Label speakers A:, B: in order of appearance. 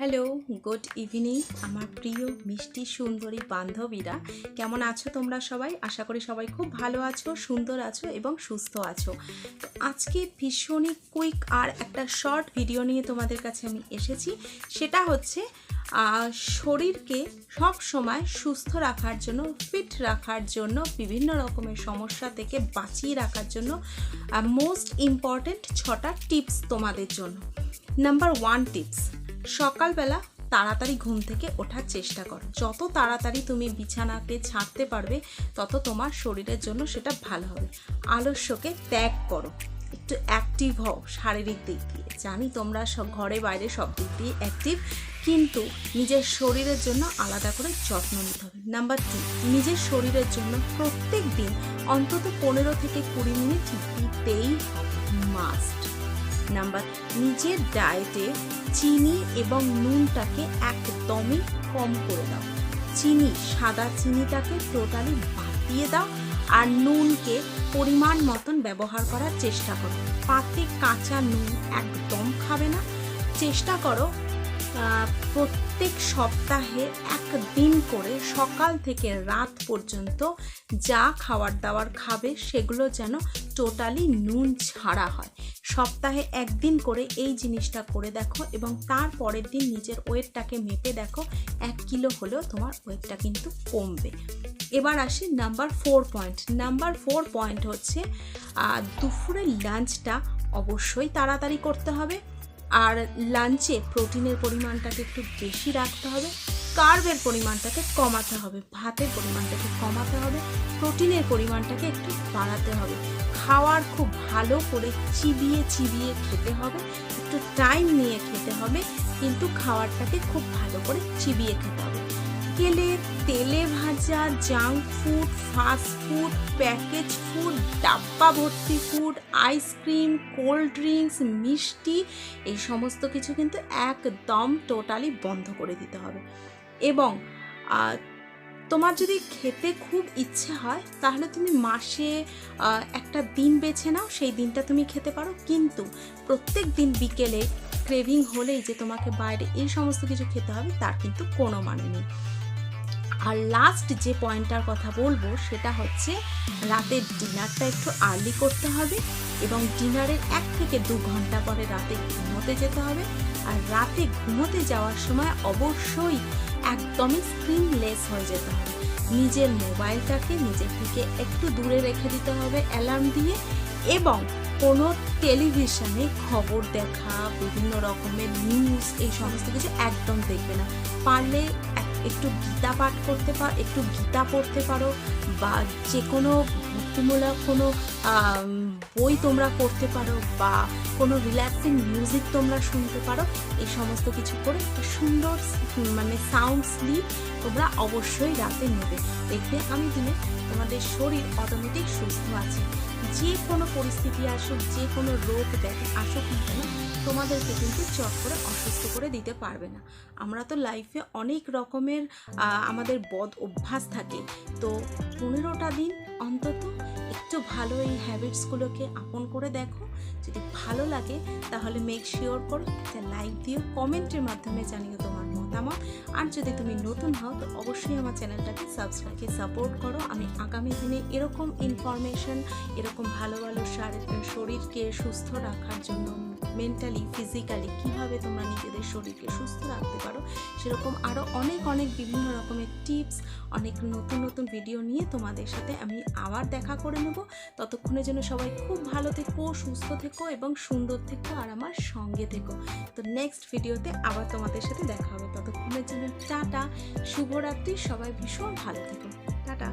A: Hello, good evening আমার প্রিয় মিষ্টি সুন্দরী বান্ধবীরা। কেমন আছো তোমরা সবাই? আশা করি সবাই খুব ভালো আছো, সুন্দর আছো এবং সুস্থ আছো। আজকে ভীষণই কুইক আর একটা শর্ট ভিডিও নিয়ে তোমাদের কাছে আমি এসেছি। সেটা হচ্ছে শরীরকে সব সময় সুস্থ রাখার জন্য, ফিট রাখার জন্য, বিভিন্ন রকমের সমস্যা থেকে বাঁচিয়ে রাখার জন্য মোস্ট ইম্পর্ট্যান্ট ছটা টিপস তোমাদের জন্য। নাম্বার ওয়ান টিপস সকালবেলা তাড়াতাড়ি ঘুম থেকে ওঠার চেষ্টা করো। যত তাড়াতাড়ি তুমি বিছানাতে ছাড়তে পারবে, তত তোমার শরীরের জন্য সেটা ভালো হবে। আলস্যকে ত্যাগ করো। একটু অ্যাক্টিভ হও শারীরিক দিক দিয়ে। জানি তোমরা সব ঘরে বাইরে সব দিক দিয়ে অ্যাক্টিভ কিন্তু নিজের শরীরের জন্য আলাদা করে যত্ন নিতে হবে। নাম্বার টু নিজের শরীরের জন্য প্রত্যেক দিন অন্তত পনেরো থেকে কুড়ি মিনিট দিতেই মাস্ট নাম্বার, নিজের ডায়েটে চিনি এবং নুনটাকে একদমই কম করে দাও। চিনি, সাদা চিনিটাকে টোটালি বাদ দিয়ে দাও আর নুনকে পরিমাণ মতন ব্যবহার করার চেষ্টা করো। পাতে কাঁচা নুন একদম খাবে না। চেষ্টা করো প্রত্যেক সপ্তাহে একদিন করে সকাল থেকে রাত পর্যন্ত যা খাবার দাবার খাবে সেগুলো যেন টোটালি নুন ছাড়া হয়। সপ্তাহে একদিন করে এই জিনিসটা করে দেখো এবং তার পরের দিন নিজের ওয়েটটাকে মেপে দেখো, এক কিলো হলেও তোমার ওয়েটটা কিন্তু কমবে। এবার আসি number four point. Number four point হচ্ছে দুপুরের লাঞ্চটা অবশ্যই তাড়াতাড়ি করতে হবে। আর লাঞ্চে প্রোটিনের পরিমাণটাকে একটু বেশি রাখতে হবে কার্বের পরিমাণটাকে কমাতে হবে, ভাতের পরিমাণটাকে কমাতে হবে প্রোটিনের পরিমাণটাকে একটু বাড়াতে হবে। খাওয়ার খুব ভালো করে চিবিয়ে চিবিয়ে খেতে হবে, একটু টাইম নিয়ে খেতে হবে, কিন্তু খাওয়ারটাকে খুব ভালো করে চিবিয়ে খেতে হবে। তেলে তেলে ভাজা junk food fast food package food ডাব্বা ভর্তি ফুড আইসক্রিম কোল্ড ড্রিঙ্কস মিষ্টি, এই সমস্ত কিছু কিন্তু একদম টোটালি বন্ধ করে দিতে হবে। এবং তোমার যদি খেতে খুব ইচ্ছে হয়, তাহলে তুমি মাসে একটা দিন বেছে নাও, সেই দিনটা তুমি খেতে পারো। কিন্তু প্রত্যেক দিন বিকেলে ক্রেভিং হলেই যে তোমাকে বাইরে এই সমস্ত কিছু খেতে হবে, তার কিন্তু কোনো মানে নেই। আর লাস্ট যে পয়েন্টটার কথা বলব, সেটা হচ্ছে রাতের ডিনারটা একটু আর্লি করতে হবে এবং ডিনারের এক থেকে দু ঘণ্টা পরে রাতে ঘুমোতে যেতে হবে। আর রাতে ঘুমোতে যাওয়ার সময় অবশ্যই একদমই স্ক্রিনলেস হয়ে যেতে হবে। নিজের মোবাইলটাকে নিজের থেকে একটু দূরে রেখে দিতে হবে অ্যালার্ম দিয়ে এবং কোনো টেলিভিশনে খবর দেখা, বিভিন্ন রকমের নিউজ এই সমস্ত কিছু একদম দেখবে না। পারলে একটু গীতা পাঠ করতে পার একটু গীতা পড়তে পারো বা যে কোনো ভক্তিমূলক কোনো বই তোমরা পড়তে পারো বা কোনো রিল্যাক্সিং মিউজিক তোমরা শুনতে পারো, এই সমস্ত কিছু করে একটা সুন্দর মানে সাউন্ড স্লিপ তোমরা অবশ্যই রাতে নেবে। দেখবে আমি দিনে তোমাদের শরীর অটোমেটিক সুস্থ আছে। যে কোনো পরিস্থিতি আসুক যে কোনো রোগ দেখে আসুক না তোমাদেরকে কিন্তু চট করে অসুস্থ করে দিতে পারবে না। আমরা তো লাইফে অনেক রকমের আমাদের বদ অভ্যাস থাকে। তো পনেরোটা দিন অন্তত একটু ভালো এই হ্যাবিটসগুলোকে আপন করে দেখো। যদি ভালো লাগে, তাহলে মেক শিওর করো, একটা লাইক দিও কমেন্টের মাধ্যমে জানিও তোমার মতামত। আর যদি তুমি নতুন হও, তো অবশ্যই আমার চ্যানেলটাকে সাবস্ক্রাইবকে সাপোর্ট করো। আমি আগামী দিনে এরকম ইনফরমেশন এরকম ভালো ভালো শারীর- শরীরকে সুস্থ রাখার জন্য মেন্টালি ফিজিক্যালি কীভাবে তোমরা নিজেদের শরীরকে সুস্থ রাখতে পারো সেরকম আরও অনেক অনেক বিভিন্ন রকমের টিপস অনেক নতুন নতুন ভিডিও নিয়ে তোমাদের সাথে আমি আবার দেখা করে নেব। ততক্ষণের জন্য সবাই খুব ভালো থেকো, সুস্থ থেকো এবং সুন্দর থেকো আর আমার সঙ্গে থেকো। তো নেক্সট ভিডিওতে আবার তোমাদের সাথে দেখা হবে। ততক্ষণের জন্য টাটা, শুভরাত্রি, সবাই ভীষণ ভালো থেকো। টাটা।